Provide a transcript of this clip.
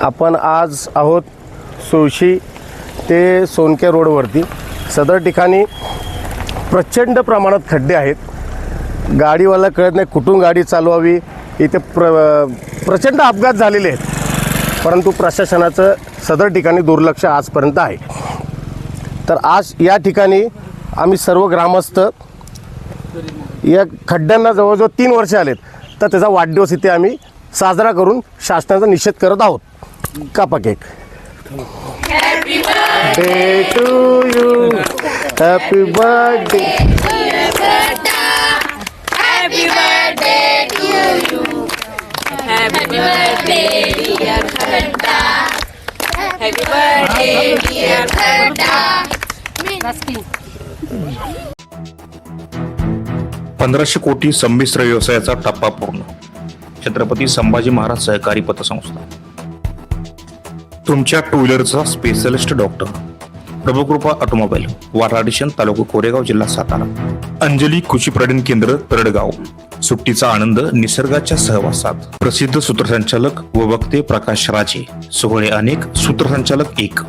आपण आज आहोत सुळशी ते सोनके रोडवरती. सदर ठिकाणी प्रचंड प्रमाणात खड्डे आहेत. गाडीवाला कळत नाही कुठून गाडी चालवावी. इथे प्र प्रचंड अपघात झालेले आहेत. परंतु प्रशासनाचं सदर ठिकाणी दुर्लक्ष आजपर्यंत आहे. तर आज या ठिकाणी आम्ही सर्व ग्रामस्थ या खड्ड्यांना जवळजवळ तीन वर्षे आलेत. तर त्याचा वाढदिवस इथे आम्ही साजरा करून शासनाचा निषेध करत आहोत. कापा cake happy birthday to you happy birthday happy पंधराशे कोटी संमिश्र व्यवसायाचा टप्पा पूर्ण. छत्रपती संभाजी महाराज सहकारी पतसंस्था. तुमच्या टू व्हीलरचा स्पेशलिस्ट डॉक्टर. प्रभुकृपा ऑटोमोबाईल वाराडिशन तालुका कोरेगाव जिल्हा सातारा. अंजली कृषी पर्यटन केंद्र तरडगाव. सुट्टीचा आनंद निसर्गाच्या सहवासात. प्रसिद्ध सूत्रसंचालक व वक्ते प्रकाश राजे. सोहळे अनेक सूत्रसंचालक एक.